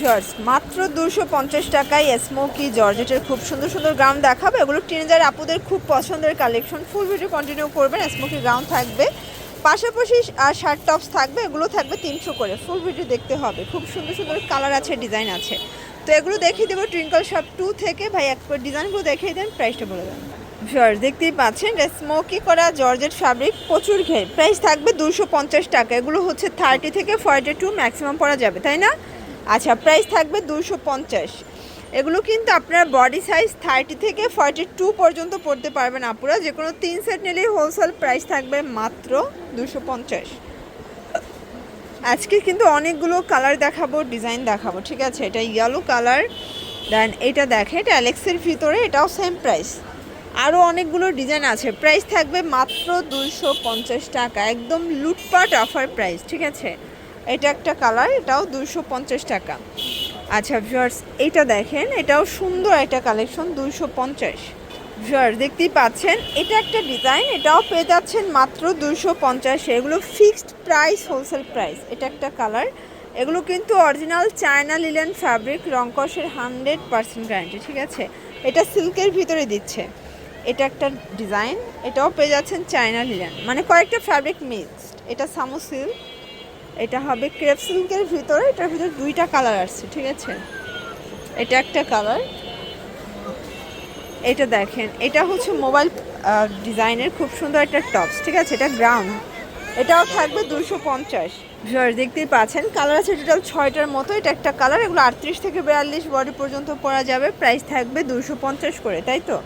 George মাত্র দুশো পঞ্চাশ টাকায় স্মোকি জর্জেটের খুব সুন্দর সুন্দর গাউন দেখাবে। এগুলো টিনেজার আপুদের খুব পছন্দের কালেকশন ফুল ভিডিও কন্টিনিউ করবেন স্মোকি গাউন থাকবে। পাশাপাশি আর শার্ট টপস থাকবে, এগুলো থাকবে তিনশো করে। ফুল ভিডিও দেখতে হবে। খুব সুন্দর সুন্দর কালার আছে ডিজাইন আছে। তো এগুলো দেখিয়ে দেবো টুইঙ্কল শপ টু থেকে। ভাই একবার ডিজাইনগুলো দেখিয়ে দেন প্রাইসটা বলে দেন। জর্জ দেখতেই পাচ্ছেন স্মোকি করা জর্জেট ফ্যাব্রিক প্রচুর ঘের প্রাইস থাকবে দুশো পঞ্চাশ টাকা। এগুলো হচ্ছে থার্টি থেকে ফর্টি টু ম্যাক্সিমাম পরা যাবে, তাই না? আচ্ছা প্রাইস থাকবে দুশো পঞ্চাশ। এগুলো কিন্তু আপনার বডি সাইজ থার্টি থেকে ফর্টি টু পর্যন্ত পড়তে পারবেন আপুরা। যে কোনো তিন সেট নিলেই হোলসেল প্রাইস থাকবে মাত্র দুশো পঞ্চাশ। আজকে কিন্তু অনেকগুলো কালার দেখাবো ডিজাইন দেখাবো, ঠিক আছে? এটা ইয়েলো কালার দেন এটা দেখে এটা অ্যালেক্সের ভিতরে, এটাও সেম প্রাইস আরও অনেকগুলো ডিজাইন আছে। প্রাইস থাকবে মাত্র দুশো টাকা, একদম লুটপাট অফার প্রাইস ঠিক আছে? এটা একটা কালার, এটাও দুশো পঞ্চাশ টাকা। আচ্ছা ভিউয়ার্স এটা দেখেন, এটাও সুন্দর একটা কালেকশন দুশো পঞ্চাশ। ভিউয়ার্স দেখতেই পাচ্ছেন, এটা একটা ডিজাইন এটাও পেয়ে যাচ্ছেন মাত্র দুশো পঞ্চাশ। এগুলো ফিক্সড প্রাইস হোলসেল প্রাইস এটা একটা কালার এগুলো কিন্তু অরিজিনাল চায়না লিলেন ফ্যাব্রিক রংকসের হান্ড্রেড পার্সেন্ট গ্যারান্টি ঠিক আছে? এটা সিল্কের ভিতরে দিচ্ছে। এটা একটা ডিজাইন এটাও পেয়ে যাচ্ছেন চায়না লিলেন মানে কয়েকটা ফ্যাব্রিক মিক্সড এটা সামো সিল্ক এটা হবে ক্রেপ সিল্কের ভিতরে, এটার ভিতরে দুইটা কালার আসছে, ঠিক আছে? এটা একটা কালার। এটা দেখেন, এটা হচ্ছে মোবাইল ডিজাইনের খুব সুন্দর একটা টপস, ঠিক আছে? এটা গ্রাউন্ড এটাও থাকবে দুশো পঞ্চাশ। ভিউয়ার দেখতেই পাচ্ছেন, কালার আছে টোটাল ছয়টার মতো, এটা একটা কালার, এগুলো আটত্রিশ থেকে বিয়াল্লিশ বডি পর্যন্ত পরা যাবে প্রাইস থাকবে দুশো পঞ্চাশ করে, তাই তো?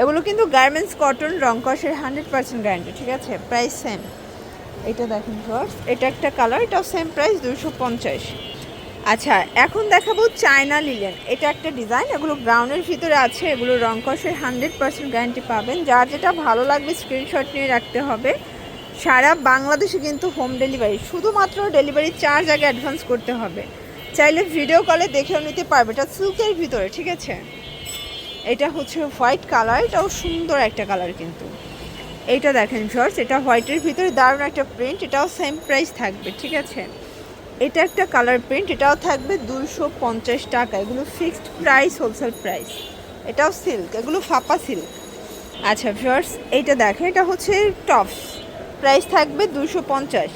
এগুলো কিন্তু গার্মেন্টস কটন রংকসের হান্ড্রেড পার্সেন্ট গ্যারান্টি ঠিক আছে? প্রাইস সেম এটা দেখেন ফার্স্ট এটা একটা কালার, এটাও সেম প্রাইস দুশো পঞ্চাশ। আচ্ছা এখন দেখাবো চায়না লিলেন। এটা একটা ডিজাইন এগুলো ব্রাউনের ভিতরে আছে, এগুলো রং রংকসের হান্ড্রেড পার্সেন্ট গ্যারান্টি পাবেন। যার যেটা ভালো লাগবে স্ক্রিনশট নিয়ে রাখতে হবে। সারা বাংলাদেশে কিন্তু হোম ডেলিভারি শুধুমাত্র ডেলিভারি চার্জ আগে অ্যাডভান্স করতে হবে। চাইলে ভিডিও কলে দেখেও নিতে পারবে, এটা সিল্কের ভিতরে, ঠিক আছে? এটা হচ্ছে হোয়াইট কালার এটাও সুন্দর একটা কালার কিন্তু। এইটা দেখেন শর্টস এটা হোয়াইটের ভিতরে দারুণ একটা প্রিন্ট এটাও সেম প্রাইস থাকবে, ঠিক আছে? এটা একটা কালার প্রিন্ট এটাও থাকবে দুশো পঞ্চাশ টাকা, এগুলো ফিক্সড প্রাইস হোলসেল প্রাইস এটাও সিল্ক এগুলো ফাপা সিল্ক আচ্ছা ভিউয়ার্স এইটা দেখেন, এটা হচ্ছে টপস প্রাইস থাকবে দুশো পঞ্চাশ।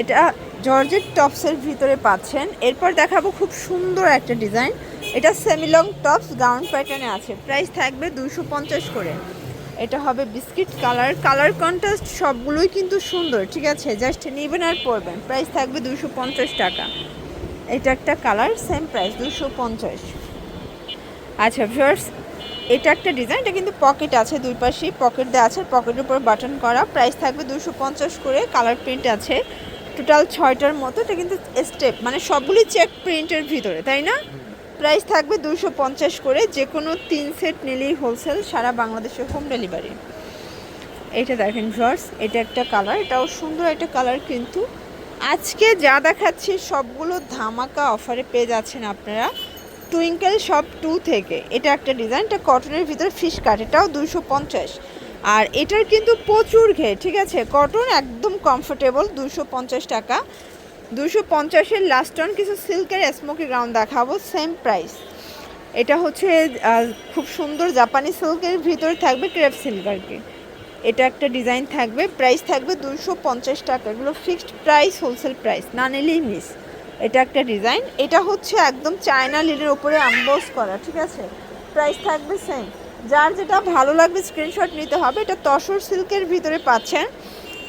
এটা জর্জের টপসের ভিতরে পাচ্ছেন। এরপর দেখাবো খুব সুন্দর একটা ডিজাইন এটা সেমিলং টপস গাউন প্যাটার্নে আছে। প্রাইস থাকবে দুশো পঞ্চাশ করে। এটা হবে বিস্কিট কালার। কালার কন্ট্রাস্ট সবগুলোই কিন্তু সুন্দর, ঠিক আছে? জাস্ট নেবেন আর পরবেন। প্রাইস থাকবে দুশো পঞ্চাশ টাকা। এটা একটা কালার সেম প্রাইস দুশো পঞ্চাশ। আচ্ছা ভিউয়ার্স এটা একটা ডিজাইন এটা কিন্তু পকেট আছে দুই পাশেই। পকেট দেওয়া আছে পকেটের উপর বাটন করা। প্রাইস থাকবে দুশো পঞ্চাশ করে কালার প্রিন্ট আছে। টোটাল ছয়টার মতো, এটা কিন্তু স্টেপ মানে সবগুলি চেক প্রিন্টের ভিতরে, তাই না? প্রাইস থাকবে দুশো পঞ্চাশ করে যে কোনো তিন সেট নিলেই হোলসেল সারা বাংলাদেশে হোম ডেলিভারি এটা দেখেন ভিউয়ার্স এটা একটা কালার এটাও সুন্দর একটা কালার কিন্তু। আজকে যা দেখাচ্ছি, সবগুলো ধামাকা অফারে পেয়ে যাচ্ছেন আপনারা। টুইঙ্কেল শপ টু থেকে। এটা একটা ডিজাইন এটা কটনের ভিতরে ফিশ কাট এটাও দুশো পঞ্চাশ। আর এটার কিন্তু প্রচুর ঘে ঠিক আছে? কটন একদম কমফোর্টেবল দুশো পঞ্চাশ টাকা। দুশো পঞ্চাশের লাস্ট টন কিছু সিল্কের স্মোকি গ্রাউন্ড দেখাবো সেম প্রাইস এটা হচ্ছে খুব সুন্দর জাপানি সিল্কের ভিতরে থাকবে ক্রেপ কি এটা একটা ডিজাইন থাকবে প্রাইস থাকবে দুশো পঞ্চাশ টাকা। এগুলো ফিক্সড প্রাইস হোলসেল প্রাইস না নিলেই মিস এটা একটা ডিজাইন এটা হচ্ছে একদম চায়না লিলের উপরে আম্বোস করা, ঠিক আছে? প্রাইস থাকবে সেম যার যেটা ভালো লাগবে স্ক্রিনশট নিতে হবে, এটা তসর সিল্কের ভিতরে পাচ্ছেন।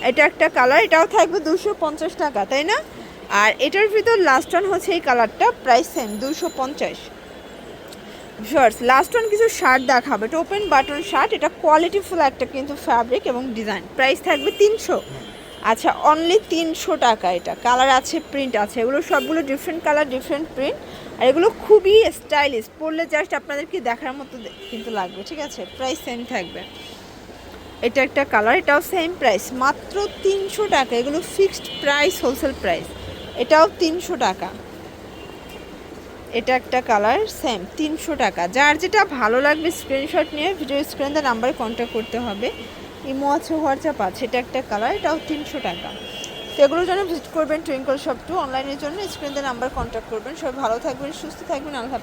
এটা একটা কালার এটাও থাকবে দুশো পঞ্চাশ টাকা, তাই না? আর এটার ভিতর লাস্ট অন হচ্ছে এই কালারটা প্রাইস সেম দুশো পঞ্চাশ। শর্টস লাস্ট ওয়ান কিছু শার্ট দেখাবো। এটা ওপেন বাটন শার্ট এটা কোয়ালিটিফুল একটা কিন্তু ফ্যাব্রিক এবং ডিজাইন প্রাইস থাকবে তিনশো। আচ্ছা অনলি তিনশো টাকা এটা। কালার আছে প্রিন্ট আছে। এগুলো সবগুলো ডিফারেন্ট কালার ডিফারেন্ট প্রিন্ট আর এগুলো খুবই স্টাইলিশ পরলে জাস্ট আপনাদেরকে দেখার মতো কিন্তু লাগবে, ঠিক আছে? প্রাইস সেম থাকবে। এটা একটা কালার এটাও সেম প্রাইস মাত্র তিনশো টাকা। এগুলো ফিক্সড প্রাইস হোলসেল প্রাইস এটাও তিনশো টাকা। এটা একটা কালার সেম তিনশো টাকা। যার যেটা ভালো লাগবে স্ক্রিনশট নিয়ে ভিডিও স্ক্রিন দা নাম্বারে কন্ট্যাক্ট করতে হবে। ইমো আছে হোয়াটসঅ্যাপ আছে, এটা একটা কালার, এটাও তিনশো টাকা। তো এগুলোর জন্য ভিজিট করবেন টুইঙ্কল শপ টু অনলাইনের জন্য স্ক্রিন দা নাম্বার কন্ট্যাক্ট করবেন। সবাই ভালো থাকবেন, সুস্থ থাকবেন, আল্লাহ